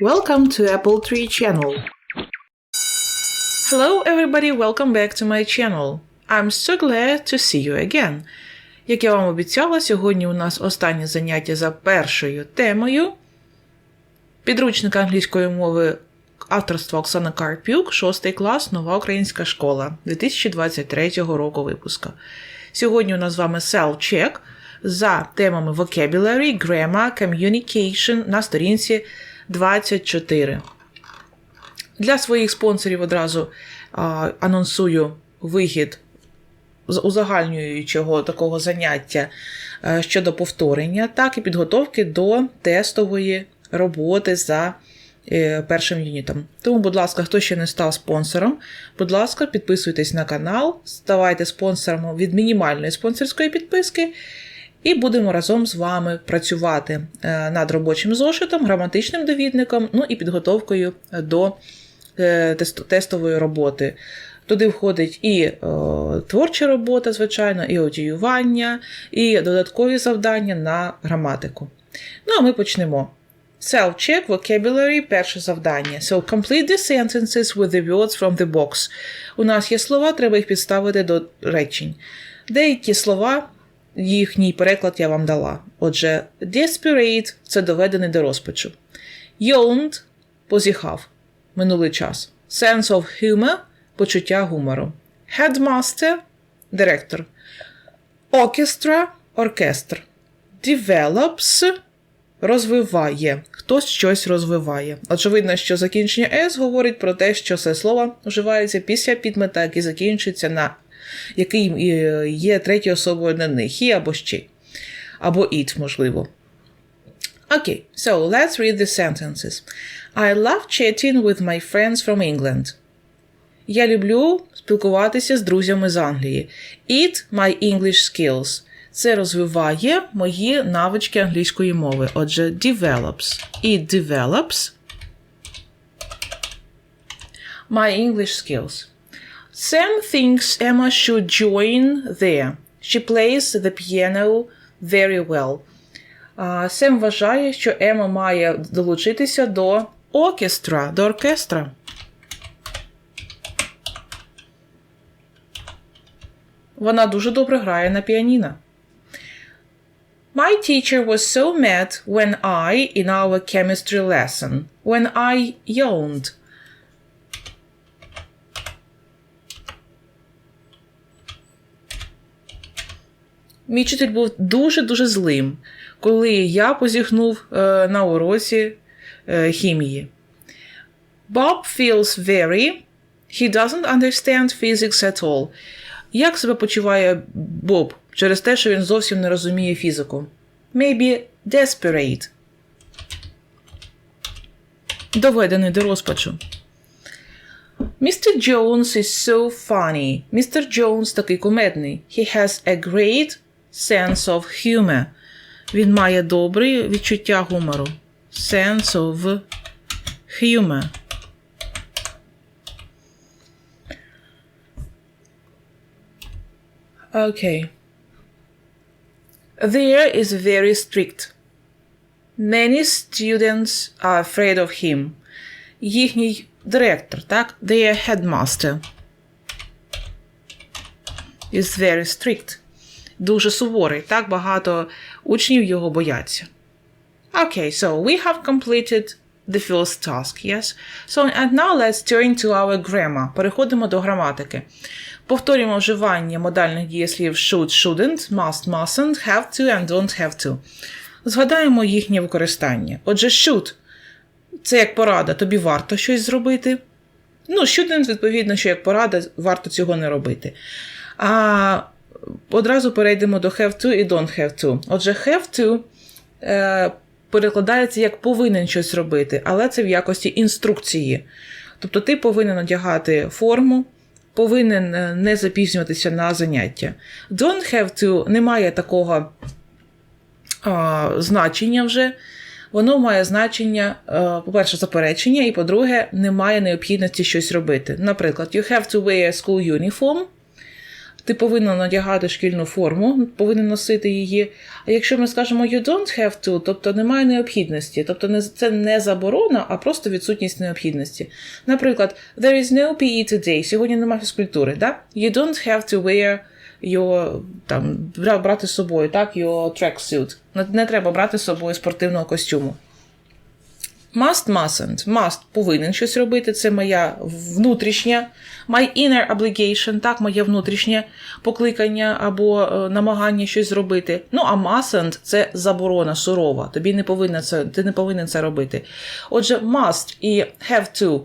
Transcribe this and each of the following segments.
Welcome to Apple Tree Channel. Hello everybody, welcome back to my channel. I'm so glad to see you again. Як я вам обіцяла, сьогодні у нас останнє заняття за першою темою. Підручник англійської мови авторства Оксана Карпюк, 6 клас, нова українська школа 2023 року випуска. Сьогодні у нас з вами self-check за темами vocabulary, grammar, communication на сторінці 24. Для своїх спонсорів одразу а, анонсую вихід узагальнюючого такого заняття е, щодо повторення, так і підготовки до тестової роботи за е, першим юнітом. Тому, будь ласка, хто ще не став спонсором, будь ласка, підписуйтесь на канал, ставайте спонсором від мінімальної спонсорської підписки. І будемо разом з вами працювати е, над робочим зошитом, граматичним довідником, ну і підготовкою до е, тестової роботи. Туди входить і е, творча робота, звичайно, і аудіювання, і додаткові завдання на граматику. Ну, а ми почнемо. Self-check, vocabulary, перше завдання. So, complete the sentences with the words from the box. У нас є слова, треба їх підставити до речень. Деякі слова, їхній переклад я вам дала. Отже, desperate – це доведений до розпачу. Yawned – позіхав. Минулий час. Sense of humor – почуття гумору. Headmaster – директор. Orchestra – оркестр. Develops – розвиває. Хтось щось розвиває. Очевидно, що закінчення S говорить про те, що це слово вживається після підмета, який закінчується на який е, є третьою особою однини. He або she. Або it, можливо. Okay, so let's read the sentences. I love chatting with my friends from England. Я люблю спілкуватися з друзями з Англії. It my English skills. Це розвиває мої навички англійської мови. Отже, develops. It develops my English skills. Sam thinks Emma should join there. She plays the piano very well. А, Сем вважає, що Ема має долучитися до оркестра, до оркестра. Вона дуже добре грає на піаніно. My teacher was so mad when I, in our chemistry lesson, when I yawned. Мій вчитель був дуже-дуже злим, коли я позіхнув е, на уроці е, хімії. Bob feels very. He doesn't understand physics at all. Як себе почуває Боб через те, що він зовсім не розуміє фізику? Maybe desperate. Доведений до розпачу. Mr. Jones is so funny. Містер Джонс такий кумедний. He has a great sense of humor. Він має добре відчуття гумору. Sense of humor. Okay. There is very strict. Many students are afraid of him. Їхній директор, так? Their headmaster is very strict. Дуже суворий, так? Багато учнів його бояться. Okay, so we have completed the first task, yes? So, and now let's turn to our grammar. Переходимо до граматики. Повторюємо вживання модальних дієслів should, shouldn't, must, mustn't, have to and don't have to. Згадаємо їхнє використання. Отже, should – це як порада, тобі варто щось зробити. Ну, shouldn't, відповідно, що як порада, варто цього не робити. А одразу перейдемо до have to і don't have to. Отже, have to е, перекладається як повинен щось робити, але це в якості інструкції. Тобто ти повинен одягати форму, повинен е, не запізнюватися на заняття. Don't have to немає такого а, значення вже. Воно має значення, е, по-перше, заперечення, і по-друге, немає необхідності щось робити. Наприклад, you have to wear a school uniform. Ти повинен надягати шкільну форму, повинен носити її. А якщо ми скажемо you don't have to, тобто немає необхідності, тобто це не заборона, а просто відсутність необхідності. Наприклад, there is no PE today, сьогодні немає фізкультури, да? You don't have to wear your, там, брати з собою, так, your tracksuit. Не треба брати з собою спортивного костюму. Must, mustn't. Must повинен щось робити. Це моя внутрішня, my inner obligation, так, моє внутрішнє покликання або е, намагання щось зробити. Ну, а mustn't – це заборона сурова. Тобі не повинна це, ти не повинен це робити. Отже, must і have to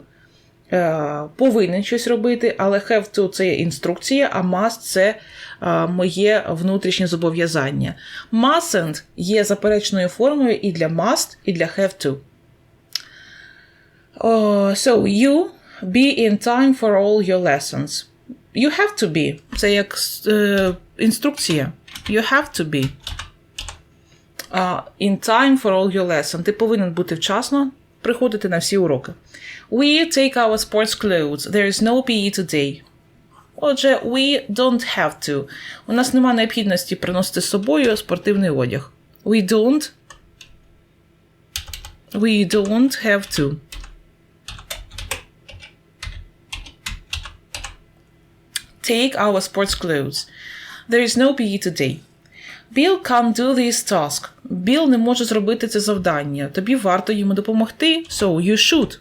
е, повинен щось робити, але have to – це є інструкція, а must – це е, моє внутрішнє зобов'язання. Mustn't є заперечною формою і для must, і для have to. Uh, so you be in time for all your lessons. You have to be. Це як е, інструкція. You have to be. Uh, in time for all your lessons. Ти повинен бути вчасно приходити на всі уроки. We take our sports clothes. There is no PE today. Отже, we don't have to. У нас немає необхідності приносити з собою спортивний одяг. We don't. We don't have to. Take our sports clothes. There is no PE today. Bill can't do this task. Біл не може зробити це завдання. Тобі варто йому допомогти. So you should.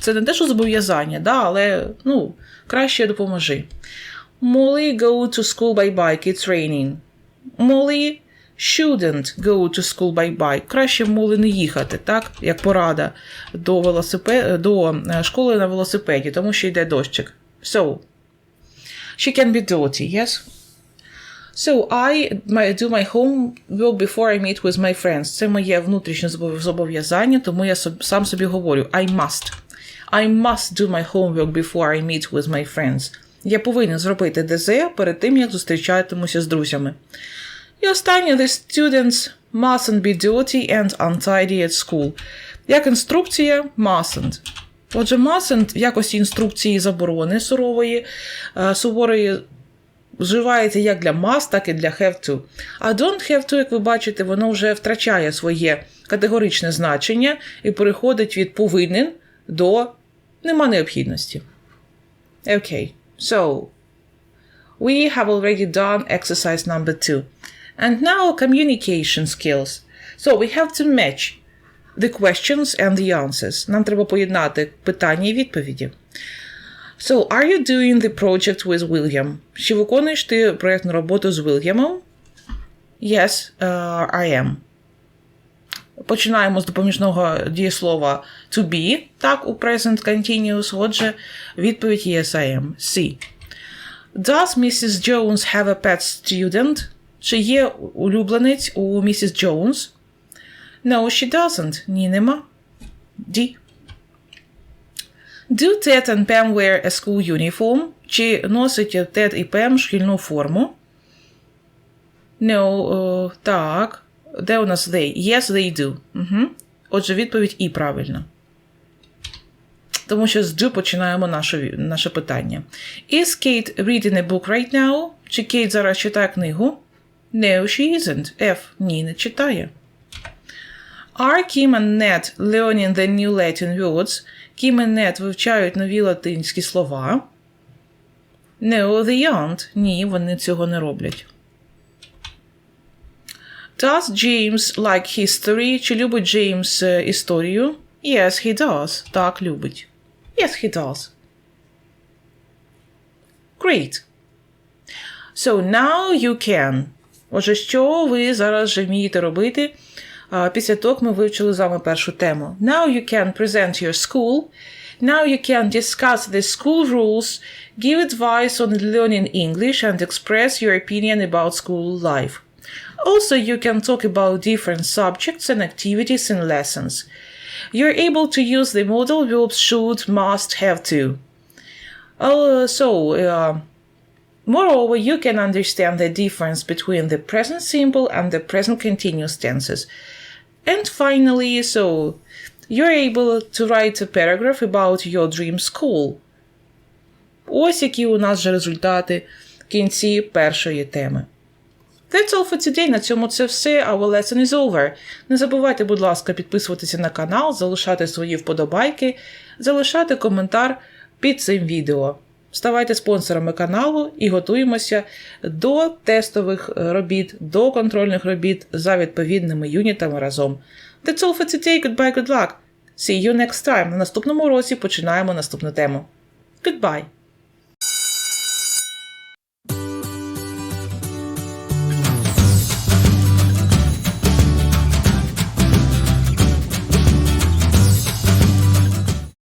Це не те, що зобов'язання, да, але ну, краще допоможи. Molly go to school by bike. It's raining. Molly shouldn't go to school by bike. Краще Молі не їхати, так? Як порада до, велосипе... до е, школи на велосипеді, тому що йде дощик. So, She can be dirty, yes? So I my, do my homework before I meet with my friends. Це моє внутрішнє зобов'язання, тому я сам собі говорю I must. I must do my homework before I meet with my friends. Я повинен зробити ДЗ перед тим, як зустрічатимуся з друзями. І останнє, the students mustn't be dirty and untidy at school. Як інструкція, mustn't. Отже, mustn't в якості інструкції заборони сурової, е, суворої вживається як для must, так і для have to. А don't have to, як ви бачите, воно вже втрачає своє категоричне значення і переходить від повинен до нема необхідності. Окей. So, we have already done exercise number two. And now communication skills. So we have to match the questions and the answers. Нам треба поєднати питання і відповіді. So, are you doing the project with William? Чи виконуєш ти проєктну роботу з Вільямом? Yes, uh, I am. Починаємо з допоміжного дієслова to be, так, у present continuous. Отже, відповідь yes, I am. C. Does Mrs. Jones have a pet student? Чи є улюбленець у місіс Jones? No, she doesn't. Ні, нема. D. Do Ted and Pam wear a school uniform? Чи носить Тед і Пем шкільну форму? No, е, так. Де у нас they? Yes, they do. Угу. Отже, відповідь і правильна. Тому що з do починаємо наше, наше питання. Is Kate reading a book right now? Чи Кейт зараз читає книгу? No, she isn't. F. Ні, не читає. Are Kim and Ned learning the new Latin words? Кім і Нед вивчають нові латинські слова. No, they aren't. Ні, вони цього не роблять. Does James like history? Чи любить Джеймс е, історію? Yes, he does. Так, любить. Yes, he does. Great. So now you can. Отже, що ви зараз вже вмієте робити? А, Після того, як ми вивчили з вами першу тему. Now you can present your school. Now you can discuss the school rules, give advice on learning English, and express your opinion about school life. Also, you can talk about different subjects and activities in lessons. You're able to use the modal verbs should, must, have to. Uh, so, uh, moreover, you can understand the difference between the present simple and the present continuous tenses. And finally, so you're able to write a paragraph about your dream school. Ось які у нас же результати. кінці першої теми. That's all for today. На цьому це все. Our lesson is over. Не забувайте, будь ласка, підписуватися на канал, залишати свої вподобайки, залишати коментар під цим відео. Ставайте спонсорами каналу і готуємося до тестових робіт, до контрольних робіт за відповідними юнітами разом. That's all for today. Goodbye, good luck. See you next time. На наступному році починаємо наступну тему. Goodbye!